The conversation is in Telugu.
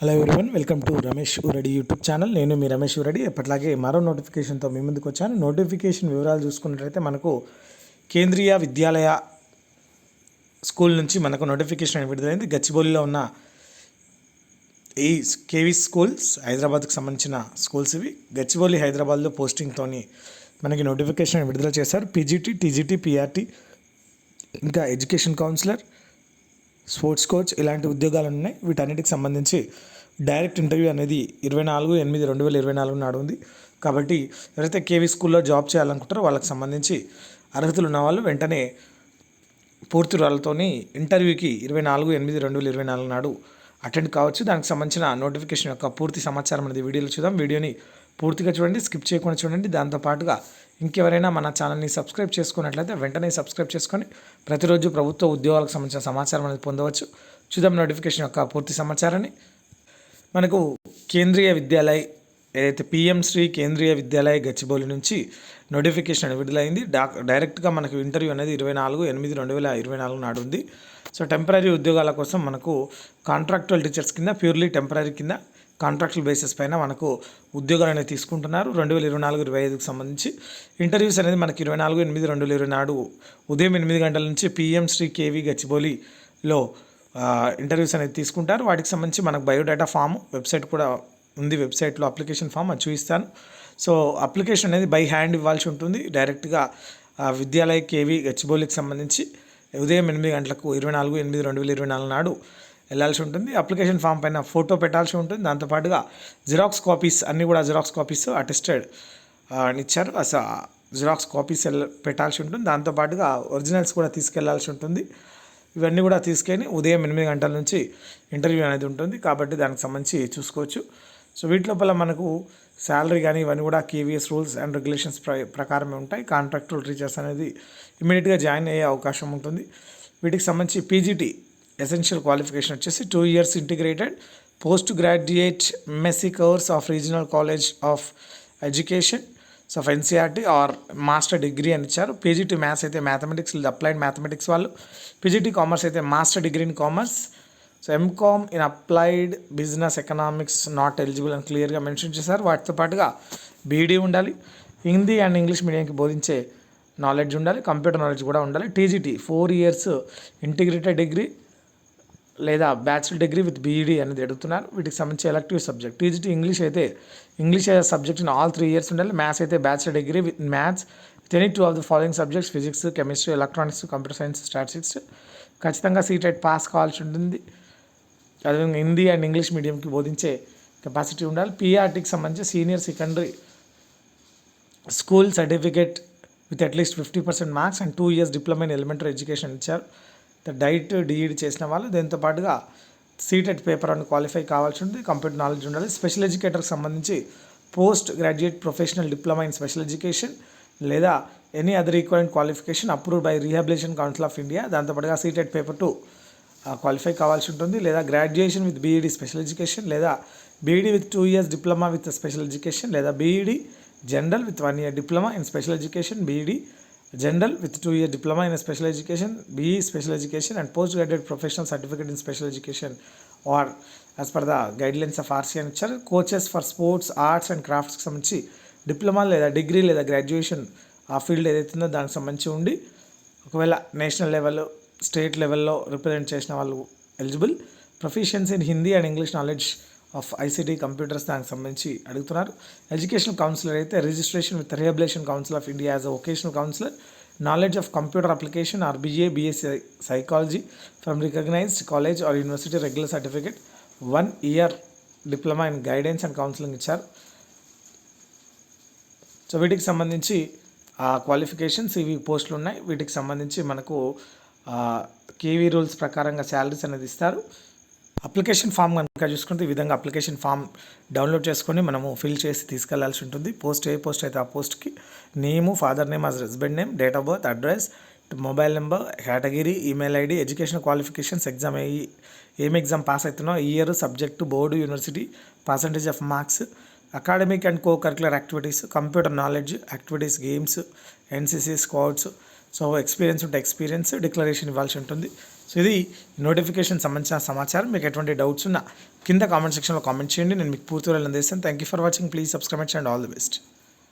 Hello everyone welcome to Ramesh ఊరడి YouTube channel నేను మీ రమేష్ ఊరడి ఎప్పటిలాగే మరో నోటిఫికేషన్తో మీ ముందుకు వచ్చాను. నోటిఫికేషన్ వివరాలు చూసుకున్నట్లయితే మనకు కేంద్రీయ విద్యాలయ స్కూల్ నుంచి మనకు నోటిఫికేషన్ విడుదలైంది. గచ్చిబౌలిలో ఉన్న ఈ కేవీ స్కూల్స్ హైదరాబాద్కు సంబంధించిన స్కూల్స్ ఇవి. గచ్చిబౌలి హైదరాబాద్లో పోస్టింగ్తోని మనకి నోటిఫికేషన్ విడుదల చేశారు. పీజీటీ టీజీటీ పీఆర్టీ ఇంకా ఎడ్యుకేషన్ కౌన్సిలర్ స్పోర్ట్స్ కోచ్ ఇలాంటి ఉద్యోగాలు ఉన్నాయి వీటన్నిటికి సంబంధించి డైరెక్ట్ ఇంటర్వ్యూ అనేది ఇరవై నాలుగు ఎనిమిది రెండు వేల ఇరవై నాలుగు నాడు ఉంది. కాబట్టి ఎవరైతే కేవీ స్కూల్లో జాబ్ చేయాలనుకుంటారో వాళ్ళకి సంబంధించి అర్హతలు ఉన్న వాళ్ళు వెంటనే పూర్తి రాళ్ళతోని ఇంటర్వ్యూకి ఇరవై నాలుగు ఎనిమిది రెండు వేల ఇరవై నాలుగు నాడు అటెండ్ కావచ్చు. దానికి సంబంధించిన నోటిఫికేషన్ యొక్క పూర్తి సమాచారం అనేది వీడియోలో చూద్దాం. వీడియోని పూర్తిగా చూడండి స్కిప్ చేయకుండా చూడండి. దాంతోపాటుగా ఇంకెవరైనా మన ఛానల్ని సబ్స్క్రైబ్ చేసుకున్నట్లయితే వెంటనే సబ్స్క్రైబ్ చేసుకొని ప్రతిరోజు ప్రభుత్వ ఉద్యోగాలకు సంబంధించిన సమాచారం అనేది పొందవచ్చు. చూద్దాం నోటిఫికేషన్ యొక్క పూర్తి సమాచారాన్ని. మనకు కేంద్రీయ విద్యాలయ ఏదైతే పిఎం శ్రీ కేంద్రీయ విద్యాలయ గచ్చిబౌలి నుంచి నోటిఫికేషన్ విడుదలైంది. డా డైరెక్ట్గా మనకు ఇంటర్వ్యూ అనేది ఇరవై నాలుగు ఎనిమిది రెండు వేల ఇరవై నాలుగు నాడు ఉంది. సో టెంపరీ ఉద్యోగాల కోసం మనకు కాంట్రాక్టువల్ టీచర్స్ కింద ప్యూర్లీ టెంపరీ కింద కాంట్రాక్టువల్ బేసిస్ పైన మనకు ఉద్యోగాలు అనేది తీసుకుంటున్నారు. రెండు వేల ఇరవై నాలుగు ఇరవై ఐదుకి సంబంధించి ఇంటర్వ్యూస్ అనేది మనకి ఇరవై నాలుగు ఎనిమిది రెండు వేల ఇరవై నాడు ఉదయం ఎనిమిది గంటల నుంచి పిఎం శ్రీ కేవీ గచ్చిబౌలిలో ఇంటర్వ్యూస్ అనేది తీసుకుంటారు. వాటికి సంబంధించి మనకు బయోడేటా ఫామ్ వెబ్సైట్ కూడా ఉంది. వెబ్సైట్లో అప్లికేషన్ ఫామ్ అది చూపిస్తాను. సో అప్లికేషన్ అనేది బై హ్యాండ్ ఇవ్వాల్సి ఉంటుంది. డైరెక్ట్గా విద్యాలయ కేవీ గచ్చిబౌలికి సంబంధించి ఉదయం ఎనిమిది గంటలకు ఇరవై నాలుగు ఎనిమిది రెండు వేల ఇరవై నాలుగు నాడు వెళ్ళాల్సి ఉంటుంది. అప్లికేషన్ ఫామ్ పైన ఫోటో పెట్టాల్సి ఉంటుంది. దాంతోపాటుగా జిరాక్స్ కాపీస్ అన్నీ కూడా జిరాక్స్ కాపీస్ అటెస్టెడ్ అని ఇచ్చారు. అసలు జిరాక్స్ కాపీస్ ఎల్- పెట్టాల్సి ఉంటుంది. దాంతోపాటుగా ఒరిజినల్స్ కూడా తీసుకెళ్ళాల్సి ఉంటుంది. ఇవన్నీ కూడా తీసుకెళ్ళి ఉదయం ఎనిమిది గంటల నుంచి ఇంటర్వ్యూ అనేది ఉంటుంది. కాబట్టి దానికి సంబంధించి చూసుకోవచ్చు. సో వీటిలోపల మనకు శాలరీ కానీ ఇవన్నీ కూడా కేవీఎస్ రూల్స్ అండ్ రెగ్యులేషన్స్ ప్ర ప్రకారమే ఉంటాయి. కాంట్రాక్టువల్ టీచర్స్ అనేది ఇమీడియట్గా జాయిన్ అయ్యే అవకాశం ఉంటుంది. వీటికి సంబంధించి పీజీటీ ఎసెన్షియల్ క్వాలిఫికేషన్ వచ్చేసి two years integrated post graduate MSc course of regional college of education so of NCERT or master degree అని ఇచ్చారు. పీజీటీ మ్యాథ్స్ అయితే మ్యాథమెటిక్స్ లేదా అప్లైడ్ మ్యాథమెటిక్స్ వాళ్ళు. పీజీటీ కామర్స్ అయితే master degree in commerce so MCom in applied business economics not eligible అని క్లియర్గా మెన్షన్ చేశారు. వాటితో పాటుగా బీఈడీ ఉండాలి. హిందీ అండ్ ఇంగ్లీష్ మీడియంకి బోధించే నాలెడ్జ్ ఉండాలి. కంప్యూటర్ నాలెడ్జ్ కూడా ఉండాలి. TGT four years integrated degree లేదా బ్యాచిలర్ డిగ్రీ విత్ బీఈడీ అనేది అడుగుతున్నారు వీటికి సంబంధించి ఎలక్టివ్ సబ్జెక్ట్ టీజీటీ ఇంగ్లీష్ అయితే English subject in all three years ఉండాలి. మ్యాథ్స్ అయితే bachelor degree with maths with any two of the following subjects physics chemistry electronics computer science statistics ఖచ్చితంగా సీటెట్ పాస్ కావాల్సి ఉంటుంది. అదేవిధంగా హిందీ అండ్ ఇంగ్లీష్ మీడియంకి బోధించే కెపాసిటీ ఉండాలి. పీఆర్టీకి సంబంధించి senior secondary school certificate with atleast fifty percent marks and two years diploma in elementary education ఇచ్చారు. డైట్ డిఈడి చేసిన వాళ్ళు దీంతో పాటుగా సీటెట్ పేపర్ అని క్వాలిఫై కావాల్సి ఉంటుంది. కంప్యూటర్ నాలెడ్జ్ ఉండాలి. స్పెషల్ ఎడ్యుకేటర్కి సంబంధించి post graduate professional diploma in special education లేదా any other equivalent qualification approved by rehabilitation council of India దాంతోపాటుగా సీటెట్ పేపర్ టూ క్వాలిఫై కావాల్సి ఉంటుంది. లేదా graduation with BEd special education లేదా BEd with two years diploma with special education లేదా BEd general with one year diploma in special education BEd general with two year diploma in special education BE special education and post graduate professional certificate in special education or as per the guidelines of RCI అని ఇచ్చారు coaches for sports arts and క్రాఫ్ట్స్కి సంబంధించి డిప్లొమా లేదా డిగ్రీ లేదా గ్రాడ్యుయేషన్ ఆ ఫీల్డ్ ఏదైతుందో ఉందో దానికి సంబంధించి ఉండి ఒకవేళ నేషనల్ లెవెల్ స్టేట్ లెవెల్లో రిప్రజెంట్ చేసిన వాళ్ళు eligible proficiency in Hindi and English knowledge of ICT computers దానికి సంబంధించి అడుగుతున్నారు. ఎడ్యుకేషన్ కౌన్సిలర్ అయితే registration with rehabilitation council of India as a vocational counsellor knowledge of computer application or BA BSc psychology from recognised college or university regular certificate one year diploma in guidance and counselling ఇచ్చారు. సో వీటికి సంబంధించి ఆ క్వాలిఫికేషన్స్ ఇవి పోస్టులు ఉన్నాయి. వీటికి సంబంధించి మనకు కేవీ రూల్స్ ప్రకారంగా శాలరీస్ అనేది ఇస్తారు. అప్లికేషన్ ఫామ్ కనుక చూసుకుంటే ఈ విధంగా అప్లికేషన్ ఫామ్ డౌన్లోడ్ చేసుకొని మనము ఫిల్ చేసి తీసుకెళ్ళాల్సి ఉంటుంది. పోస్ట్ ఏ పోస్ట్ అయితే ఆ పోస్ట్కి name father name as husband name date of birth address mobile number category email ID education qualifications exam ఏ ఏం ఎగ్జామ్ పాస్ అవుతున్నావు year subject board university percentage of marks academic and co curricular activities computer knowledge activities games NCC squads so experience ఉంటే ఎక్స్పీరియన్స్ డిక్లరేషన్ ఇవ్వాల్సి ఉంటుంది. సో ఇది నోటిఫికేషన్ సంబంధించిన సమాచారం. మీకు ఎటువంటి డౌట్స్ ఉన్నా కింద కామెంట్ సెక్షన్లో కామెంట్ చేయండి. నేను మీకు పూర్తి వివరాలు అందిస్తాను. Thank you for watching please subscribe and all the best